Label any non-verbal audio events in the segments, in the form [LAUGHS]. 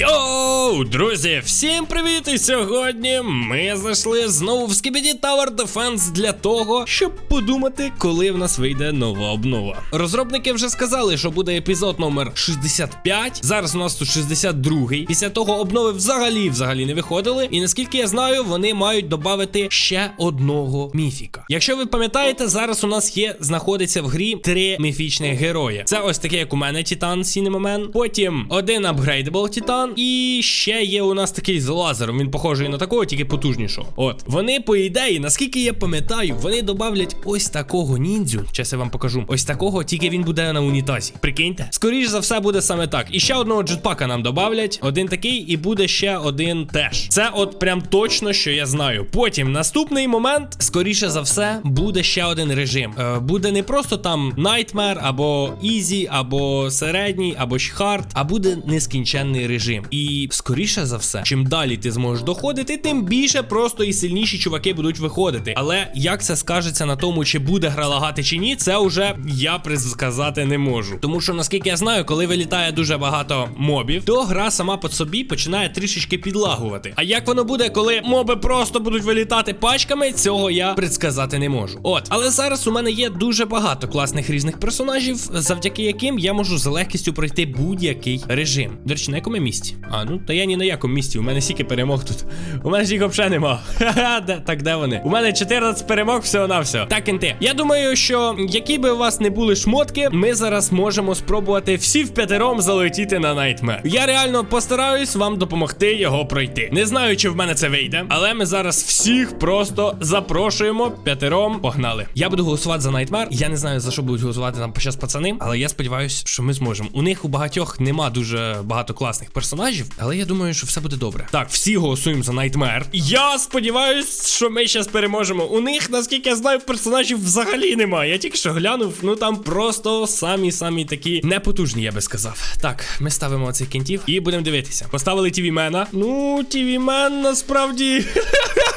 Yo! Йоу, друзі, всім привіт! І сьогодні ми зайшли знову в Skibidi Tower Defense для того, щоб подумати, коли в нас вийде нова обнова. Розробники вже сказали, що буде епізод номер 65. Зараз у нас тут 62-й. Після того обнови взагалі взагалі не виходили. І наскільки я знаю, вони мають додати ще одного міфіка. Якщо ви пам'ятаєте, зараз у нас є знаходиться в грі три міфічних герої. Це ось таке, як у мене Титан Сінемомен. Потім один апгрейдабл Титан. І ще є у нас такий з лазером. Він похожий на такого, тільки потужнішого. От вони, по ідеї, наскільки я пам'ятаю, вони додавлять ось такого ніндзю. Зараз я вам покажу. Ось такого, тільки він буде на унітазі. Прикиньте. Скоріш за все буде саме так. І ще одного джетпака нам додавлять. Один такий, і буде ще один теж. Це от прям точно, що я знаю. Потім наступний момент, скоріше за все, буде ще один режим. Е, буде не просто там Nightmare, або Easy, або середній, або ж Hard, а буде нескінченний режим. І скоріше за все, чим далі ти зможеш доходити, тим більше просто і сильніші чуваки будуть виходити. Але як це скажеться на тому, чи буде гра лагати чи ні, це вже я предсказати не можу. Тому що наскільки я знаю, коли вилітає дуже багато мобів, то гра сама по собі починає трішечки підлагувати. А як воно буде, коли моби просто будуть вилітати пачками, цього я предсказати не можу. От, але зараз у мене є дуже багато класних різних персонажів, завдяки яким я можу з легкістю пройти будь-який режим. До речі, на якому місці? А, ну та я ні на якому місці. У мене стільки перемог тут. У мене ж їх взагалі нема. [LAUGHS] Ха-ха, так де вони? У мене 14 перемог, всього на все. Так, інти. Я думаю, що які би у вас не були шмотки, ми зараз можемо спробувати всі в п'ятером залетіти на Nightmare. Я реально постараюсь вам допомогти його пройти. Не знаю, чи в мене це вийде, але ми зараз всіх просто запрошуємо п'ятером. Погнали. Я буду голосувати за Nightmare. Я не знаю за що будуть голосувати там зараз пацани, але я сподіваюся, що ми зможемо. У них у багатьох нема дуже багато класних персонажів, але я думаю, що все буде добре. Так, всі голосуємо за Nightmare. Я сподіваюся, що ми зараз переможемо. У них, наскільки я знаю, персонажів взагалі немає. Я тільки що глянув, ну там просто самі самі такі непотужні, я би сказав. Так, ми ставимо цих кінтів і будемо дивитися. Поставили TV Мена. Ну, TV Мен насправді. [LAUGHS]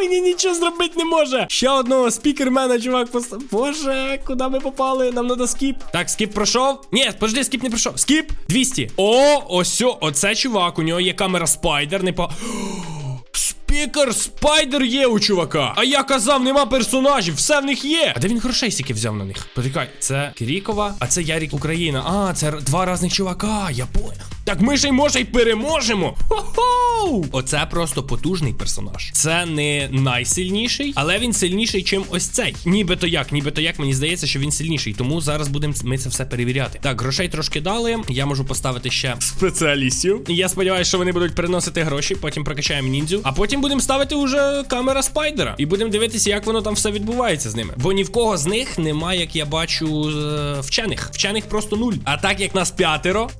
Мені нічого зробити не може. Ще одного спікермена, чувак, постав. Боже, куди ми попали? Нам треба скіп. Так, скіп пройшов. Ні, подожди, скіп не пройшов. Скіп 200. О, ось, оце чувак. У нього є камера спайдер. Не по. Спікер спайдер є у чувака. А я казав, нема персонажів, все в них є. А де він грошей стільки взяв на них? Почекай, це Крікова, а це Ярік Україна. А, це два різних чувака, я понял. Так ми ж й може й переможемо. Хо-хоу! Оце просто потужний персонаж. Це не найсильніший, але він сильніший, чим ось цей. Нібито як, нібито як мені здається, що він сильніший. Тому зараз будемо ми це все перевіряти. Так, грошей трошки дали. Я можу поставити ще спеціалістів. Я сподіваюся, що вони будуть приносити гроші. Потім прокачаємо ніндзю. А потім будемо ставити уже камера спайдера. І будемо дивитися, як воно там все відбувається з ними. Бо ні в кого з них немає, як я бачу, е, вчених. Вчених просто нуль. А так як нас п'ятеро.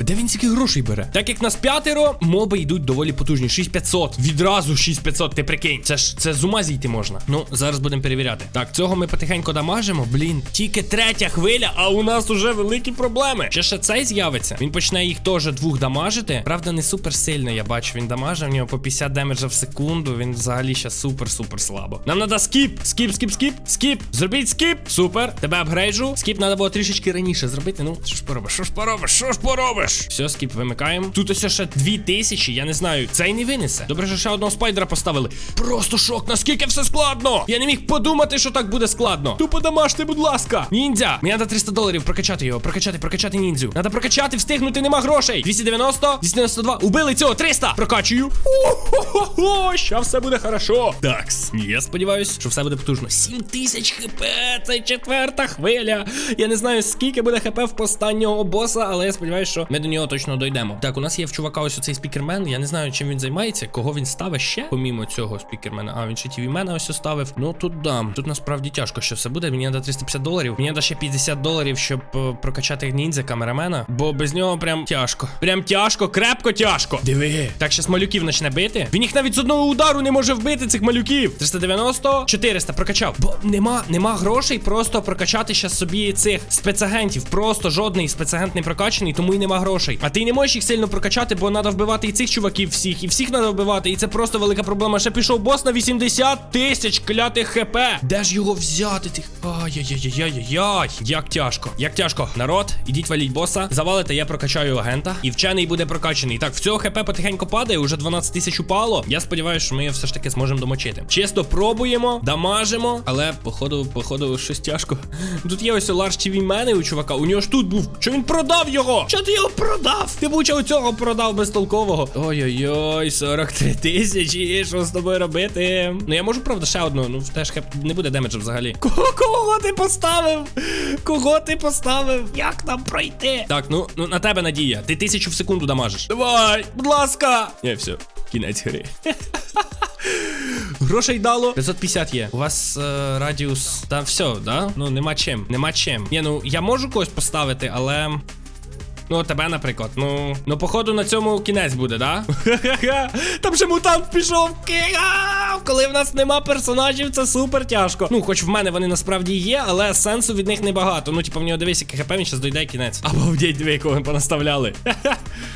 Де він стільки грошей бере? Так як нас п'ятеро, моби йдуть доволі потужні. 6500. Відразу 6500, ти прикинь. Це ж це з ума зійти можна. Ну, зараз будемо перевіряти. Так, цього ми потихеньку дамажимо. Блін, тільки третя хвиля, а у нас уже великі проблеми. Ще ще цей з'явиться. Він почне їх теж двох дамажити. Правда, не супер сильно, я бачу. Він дамажив, в нього по 50 демеджа в секунду. Він взагалі ще супер-супер слабо. Нам треба скіп. Скіп, скіп, скіп, скіп. Зробіть скіп. Супер. Тебе апгрейджу. Скіп треба було трішечки раніше зробити. Ну, що ж поробиш? Що ж поробиш? Що ж поробиш? Все, скіп вимикаємо. Тут ось ще 2000, я не знаю. Цей не винесе. Добре, що ще одного спайдера поставили. Просто шок, наскільки все складно. Я не міг подумати, що так буде складно. Тупо домаште, будь ласка. Ніндзя. Мені треба 300 доларів прокачати його. Прокачати, прокачати ніндзю. Треба прокачати, встигнути, нема грошей. 290, 292. Убили цього 300. Прокачую. О-хо-хо-хо, ща все буде хорошо. Такс. Я сподіваюся, що все буде потужно. 7000 хп. Це четверта хвиля. Я не знаю, скільки буде хп в останнього боса, але я сподіваюся, що ми до нього точно дойдемо. Так, у нас є в чувака ось оцей спікермен. Я не знаю, чим він займається, кого він ставить ще, помімо цього спікермена. А, він ще тівімена ось ставив. Ну тут да. Тут насправді тяжко, що все буде. Мені треба 350 доларів. Мені треба ще 50 доларів, щоб е, прокачати ніндзя камерамена. Бо без нього прям тяжко. Прям тяжко, крепко тяжко. Диви. Так, щас малюків почне бити. Він їх навіть з одного удару не може вбити, цих малюків. 390, 400 прокачав. Бо нема, нема грошей просто прокачати щас собі цих спецагентів. Просто жодний спецагент не прокачаний, тому і нема грошей. А ти не можеш їх сильно прокачати, бо треба вбивати і цих чуваків всіх, і всіх треба вбивати. І це просто велика проблема. Ще пішов бос на 80 тисяч клятих хп. Де ж його взяти? Тих? Ай-яй-яй-яй-яй. Як тяжко. Як тяжко. Народ, ідіть валіть боса. Завалите, я прокачаю агента. І вчений буде прокачаний. Так, в цього хп потихеньку падає, уже 12 тисяч упало. Я сподіваюся, що ми все ж таки зможемо домочити. Чисто пробуємо, дамажимо, але походу, походу, щось тяжко. Тут є ось ларж TV мене у чувака. У нього ж тут був. Що він продав його? Що ти його продав? Ти буча у цього продав безтолкового. Ой-ой-ой, 43 тисячі. Що з тобою робити? Ну я можу, правда, ще одну. Ну теж хеп не буде демеджу взагалі. Кого, ти поставив? Кого ти поставив? Як нам пройти? Так, ну, ну на тебе надія. Ти тисячу в секунду дамажиш. Давай, будь ласка. Ні, все, кінець гри. [LAUGHS] Грошей дало 550 є. У вас е, радіус. Та все, да? Ну нема чим. Нема чим. Ні, ну я можу когось поставити, але. Ну, тебе, наприклад. Ну, ну, походу, на цьому кінець буде, да? Ха-ха-ха. Там же мутант пішов. Коли в нас нема персонажів, це супер тяжко. Ну, хоч в мене вони насправді є, але сенсу від них небагато. Ну, типу, в нього дивись, яке хп, він зараз дойде кінець. Обалдеть, диви, кого ми понаставляли.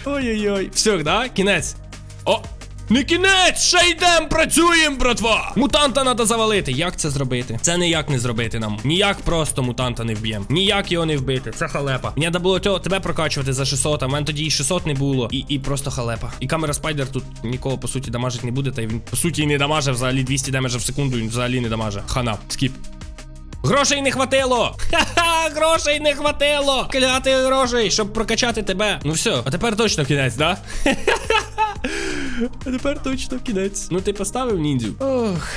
Ой-ой-ой. Все, да? Кінець. О! Не кінець! Ще йдем, працюємо, братва! Мутанта треба завалити. Як це зробити? Це ніяк не зробити нам. Ніяк просто мутанта не вб'єм. Ніяк його не вбити. Це халепа. Мені треба було тебе прокачувати за 600, а в мене тоді і 600 не було. І, і просто халепа. І камера спайдер тут нікого по суті дамажить не буде, та й він по суті і не дамаже взагалі 200 демеджа в секунду, він взагалі не дамаже. Хана, скіп. Грошей не хватило! Ха-ха, грошей не хватило! Кляти грошей, щоб прокачати тебе. Ну все, а тепер точно кінець, да? [LAUGHS] А тепер точно кінець. Ну ти поставив ніндзю. Ох.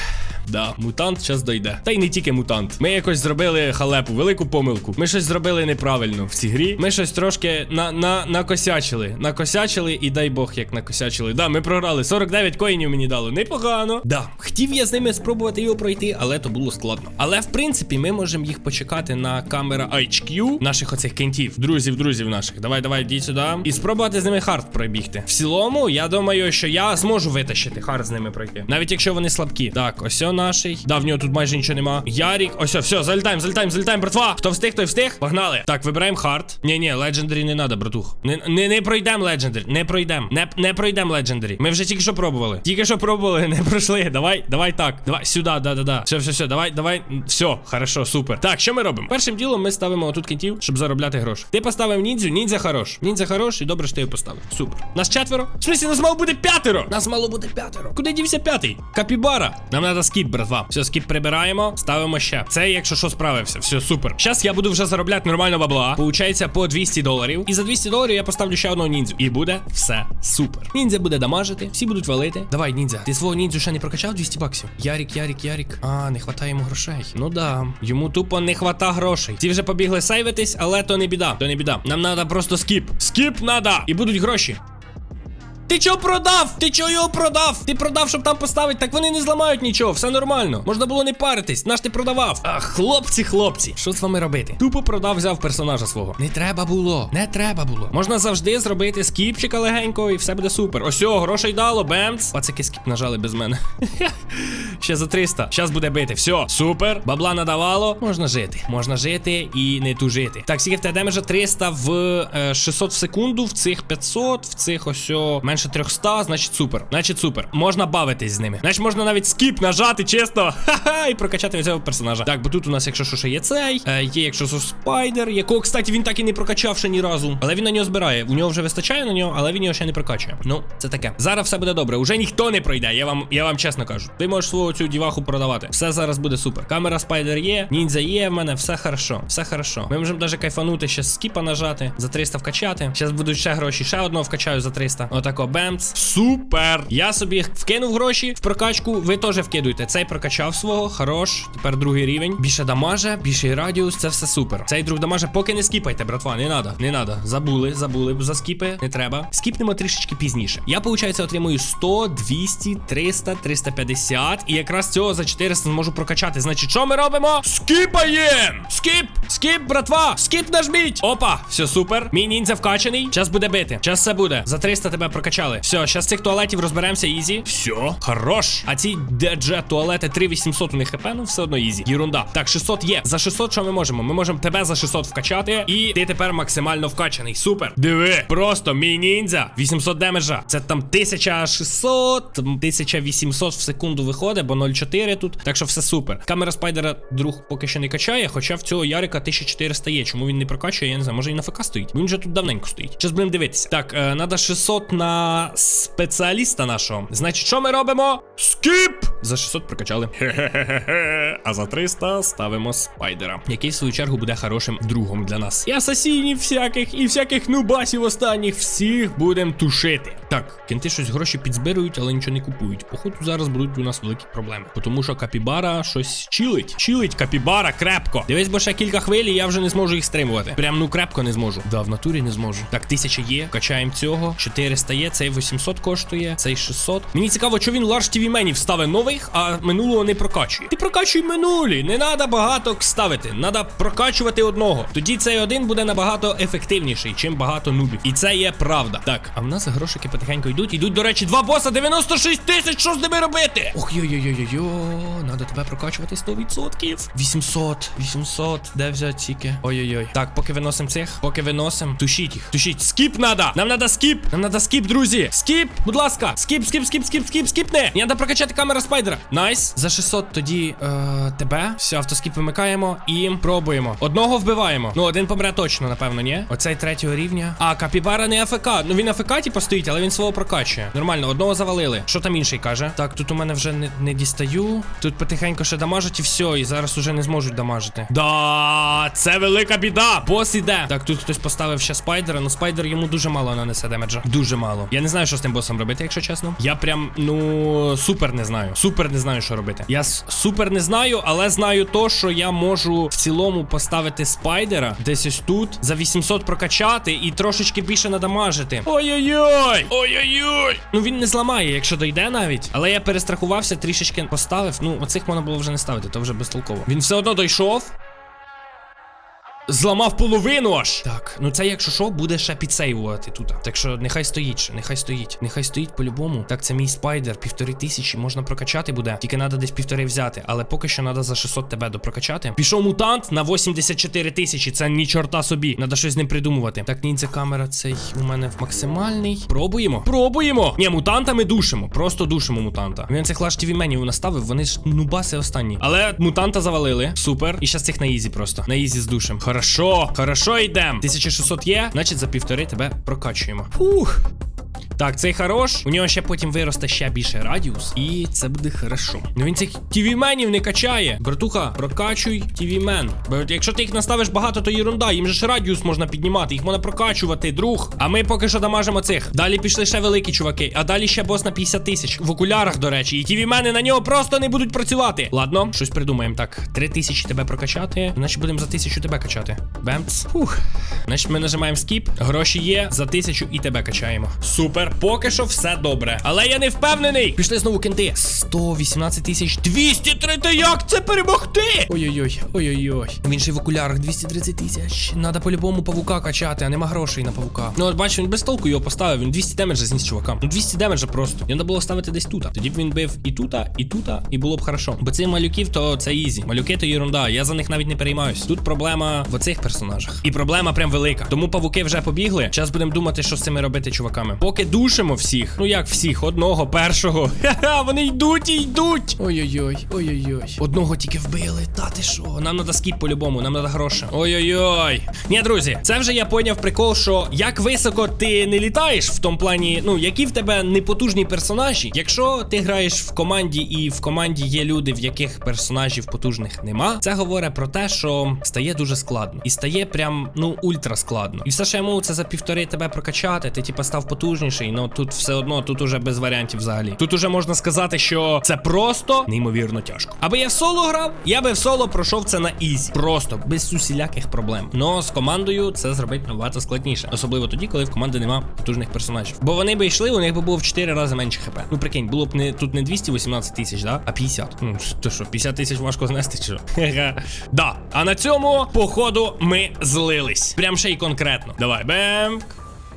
Да, мутант час дойде. Та й не тільки мутант. Ми якось зробили халепу, велику помилку. Ми щось зробили неправильно в цій грі. Ми щось трошки на, на, накосячили. Накосячили і дай Бог, як накосячили. Да, ми програли. 49 коїнів мені дало. Непогано. Да, хотів я з ними спробувати його пройти, але то було складно. Але в принципі, ми можемо їх почекати на камера HQ наших оцих кентів, друзів, друзів наших. Давай, давай, йдіть сюди. І спробувати з ними хард пробігти. В цілому, я думаю, що я зможу витащити хард з ними пройти. Навіть якщо вони слабкі. Так, ось о наший. Да, в нього тут майже нічого нема. Ярік, ось, все, залітаємо, залітаємо, залітаємо, братва. Хто встиг, той встиг. Погнали. Так, вибираємо хард. Ні, ні, легендарі не треба, братух. Не, не, не пройдемо легендарі. Не пройдемо. Не, не пройдемо легендарі. Ми вже тільки що пробували. Тільки що пробували, [LAUGHS] не пройшли. Давай, давай так. Давай сюди, да, да, да. Все, все, все, давай, давай. Все, хорошо, супер. Так, що ми робимо? Першим ділом ми ставимо отут кінтів, щоб заробляти гроші. Ти поставив ніндзю, ніндзя хорош. Ніндзя хорош, і добре, що ти його поставив. Супер. Нас четверо. В смысле, нас мало бути п'ятеро. Нас мало бути п'ятеро. Куди дівся п'ятий? Капібара. Нам треба скіп, братва. Все, скіп прибираємо, ставимо ще. Це, якщо що, справився. Все, супер. Зараз я буду вже заробляти нормально бабла. Получається по 200 доларів. І за 200 доларів я поставлю ще одного ніндзю. І буде все супер. Ніндзя буде дамажити, всі будуть валити. Давай, ніндзя. Ти свого ніндзю ще не прокачав 200 баксів? Ярік, Ярік, Ярік. А, не хватає йому грошей. Ну да. Йому тупо не хвата грошей. Ці вже побігли сейвитись, але то не біда. То не біда. Нам треба просто скіп. Скіп надо. І будуть гроші. Ти чого продав? Ти чого його продав? Ти продав, щоб там поставити, так вони не зламають нічого, все нормально. Можна було не паритись, наш ти продавав. Ах, хлопці, хлопці, що з вами робити? Тупо продав, взяв персонажа свого. Не треба було, не треба було. Можна завжди зробити скіпчика легенького і все буде супер. Ось о, грошей дало, бемц. Пацики скіп нажали без мене. [LAUGHS] Ще за 300. Щас буде бити. Все, супер. Бабла надавало. Можна жити. Можна жити і не тужити. Так, скільки в тебе демеджа 300 в е, 600 в секунду, в цих 500, в цих ось о, менше 300, значить супер. Значить супер. Можна бавитись з ними. Значить, можна навіть скіп нажати, чесно. [LAUGHS] Ха-ха, і прокачати цього персонажа. Так, бо тут у нас, якщо що, ще є цей, е, є, якщо що спайдер, якого, кстати, він так і не прокачав ще ні разу. Але він на нього збирає. У нього вже вистачає на нього, але він його ще не прокачує. Ну, це таке. Зараз все буде добре. Уже ніхто не пройде. Я вам, я вам чесно кажу. Ти можеш свою цю діваху продавати. Все зараз буде супер. Камера спайдер є, ніндзя є в мене, все хорошо. Все хорошо. Ми можемо навіть кайфанути ще скіпа нажати, за 300 вкачати. Зараз будуть ще гроші, ще одного вкачаю за 300. Отако, бемц. Супер! Я собі вкинув гроші в прокачку. Ви теж вкидуйте. Цей прокачав свого, хорош. Тепер другий рівень. Більше дамаже, більший радіус, це все супер. Цей друг дамаже, поки не скіпайте, братва. Не надо, не надо. Забули, забули. За скіпи не треба. Скіпнемо трішечки пізніше. Я, виходить, отримую 100, 200, 300, 350. І якраз цього за 400 зможу прокачати. Значить, що ми робимо? Скіпаєм! Скіп! Скіп, братва! Скіп нажміть! Опа! Все супер. Мій ніндзя вкачаний. Час буде бити. Час все буде. За 300 тебе прокачали. Все, зараз цих туалетів розберемося, ізі. Все, хорош. А ці DG туалети 3800 у них хп, ну все одно ізі. Єрунда. Так, 600 є. За 600 що ми можемо? Ми можемо тебе за 600 вкачати, і ти тепер максимально вкачаний. Супер. Диви, просто мій ніндзя. 800 демеджа. Це там 1600, там 1800 в секунду виходить, бо 0,4 тут. Так що все супер. Камера спайдера друг поки що не качає, хоча в цього Ярика 1400 є. Чому він не прокачує, я не знаю, може і на ФК стоїть. Він же тут давненько стоїть. Зараз будемо дивитися. Так, е, надо 600 на спеціаліста нашого. Значить, що ми робимо? Скіп! За 600 прокачали. Хе-хе-хе-хе. А за 300 ставимо спайдера, який в свою чергу буде хорошим другом для нас. І асасінів всяких, і всяких нубасів останніх всіх будемо тушити. Так, кінти щось гроші підзбирують, але нічого не купують. Походу, зараз будуть у нас великі проблеми. Тому що капібара щось чилить. Чилить капібара крепко. Дивись, бо ще кілька хвиль, і я вже не зможу їх стримувати. Прям ну крепко не зможу. Да, в натурі не зможу. Так, 1000 є, качаємо цього. 400 є, цей 800 коштує, цей 600. Мені цікаво, що він Ларш TV менів ставить нових, а минулого не прокачує. Ти прокачуй минулі. Не треба багато ставити. Треба прокачувати одного. Тоді цей один буде набагато ефективніший, чим багато нубів. І це є правда. Так, а в нас грошики потихеньку йдуть. Ідуть, до речі, два боса 96 тисяч. Що з ними робити? Ох, йо-йо-йо-йо-йо. Надо тебе прокачувати 100%. 800, 800. Де взяти тільки? Ой-ой-ой. Так, поки виносимо цих, поки виносимо. Тушіть їх, тушіть. Скіп надо. Нам надо скіп. Нам надо скіп, друзі. Скіп, будь ласка. Скіп, скіп, скіп, скіп, скіп, скіпне. Мені треба прокачати камера спайдера. Найс. За 600 тоді е, тебе. Все, автоскіп вимикаємо і пробуємо. Одного вбиваємо. Ну, один помре точно, напевно, ні? Оцей третього рівня. А, капібара не АФК. Ну він АФК, типу, стоїть, але він свого прокачує. Нормально, одного завалили. Що там інший каже? Так, тут у мене вже не, не дістаю. Тут потихеньку ще дамажать і все, і зараз уже не зможуть дамажити. Да, це велика біда. Бос іде. Так, тут хтось поставив ще спайдера, ну спайдер йому дуже мало нанесе демеджа. Дуже мало. Я не знаю, що з тим босом робити, якщо чесно. Я прям, ну, супер не знаю. Супер не знаю, що робити. Я супер не знаю, але знаю то, що я можу в цілому поставити спайдера десь ось тут за 800 прокачати і трошечки більше надамажити. Ой-ой-ой! Ой-ой-ой! Ну він не зламає, якщо дойде навіть. Але я перестрахувався, трішечки поставив. Ну, оцих можна було вже не ставити, то вже безтолково. Він все одно дійшов. Зламав половину аж. Так, ну це якщо що, буде ще підсейвувати тут. Так що нехай стоїть нехай стоїть. Нехай стоїть по-любому. Так, це мій спайдер, півтори тисячі, можна прокачати буде. Тільки треба десь півтори взяти. Але поки що треба за 600 тебе допрокачати. Пішов мутант на 84 тисячі. Це ні чорта собі. Треба щось з ним придумувати. Так, ніндзя камера цей у мене в максимальний. Пробуємо. Пробуємо. Ні, мутанта ми душимо. Просто душимо мутанта. Він цих лаш менів наставив, вони ж нубаси останні. Але мутанта завалили. Супер. І зараз цих на ізі просто. На ізі з душем. Хорошо, хорошо йдем. 1600 є, значить за півтори тебе прокачуємо. Фух. Так, цей хорош. У нього ще потім виросте ще більше радіус, і це буде хорошо. Ну він цих тівіменів не качає. Братуха, прокачуй тівімен. Бо якщо ти їх наставиш багато, то єрунда. Їм же ж радіус можна піднімати, їх можна прокачувати, друг. А ми поки що дамажимо цих. Далі пішли ще великі чуваки, а далі ще бос на 50 тисяч. В окулярах, до речі, і тівімени на нього просто не будуть працювати. Ладно, щось придумаємо. Так, 3 тисячі тебе прокачати, значить будемо за тисячу тебе качати. Бемц. Фух. Значить, ми нажимаємо скіп, гроші є, за тисячу і тебе качаємо. Супер, поки що все добре. Але я не впевнений. Пішли знову кенти. 118 тисяч 203. Та як це перемогти? Ой-ой-ой, ой-ой-ой. Він ще в окулярах 230 тисяч. Надо по-любому павука качати, а нема грошей на павука. Ну от бачиш, він без толку його поставив. Він 200 демеджа зніс чувакам. Ну 200 демеджа просто. Треба було ставити десь тут. Тоді б він бив і тута, і тута, і було б хорошо. Бо цих малюків то це ізі. Малюки то єрунда. Я за них навіть не переймаюсь. Тут проблема в оцих персонажах. І проблема прям велика. Тому павуки вже побігли. Зараз будемо думати, що з цими робити чуваками. Поки душимо всіх. Ну як всіх, одного, першого. [LAUGHS] Ха-ха, вони йдуть і йдуть. Ой-ой-ой, ой-ой-ой. Одного тільки вбили. Та ти що? Нам треба скіп по-любому, нам треба гроші. Ой-ой-ой. Ні, друзі, це вже я поняв прикол, що як високо ти не літаєш в тому плані, ну які в тебе непотужні персонажі. Якщо ти граєш в команді і в команді є люди, в яких персонажів потужних нема, це говорить про те, що стає дуже складно. І стає прям ну ультра складно. І все, що я можу, це за півтори тебе прокачати. Ти типа став потужніший. Ну тут все одно, тут уже без варіантів взагалі. Тут уже можна сказати, що це просто неймовірно тяжко. Аби я в соло грав, я би в соло пройшов це на ізі. Просто без усіляких проблем. Но з командою це зробити набагато складніше. Особливо тоді, коли в команди нема потужних персонажів. Бо вони би йшли, у них би було в 4 рази менше хп. Ну прикинь, було б не тут не 218 тисяч, да? а 50. Ну то що, 50 тисяч важко знести, чи що? [LAUGHS] Да. А на цьому, походу, ми злились. Прям ще й конкретно. Давай, бем.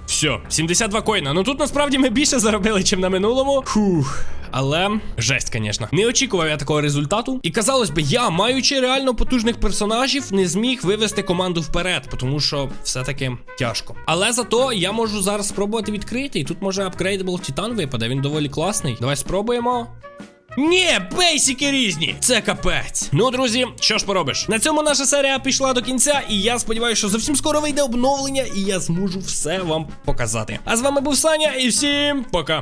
Все, 72 коїна. Ну тут насправді ми більше заробили, чим на минулому. Фух. Але жесть, звісно. Не очікував я такого результату. І казалось би, я, маючи реально потужних персонажів, не зміг вивести команду вперед, тому що все-таки тяжко. Але зато я можу зараз спробувати відкрити. І тут може апгрейдабл Титан випаде. Він доволі класний. Давай спробуємо. Ні, бейсики різні. Це капець. Ну, друзі, що ж поробиш? На цьому наша серія пішла до кінця, і я сподіваюся, що зовсім скоро вийде обновлення, і я зможу все вам показати. А з вами був Саня, і всім пока.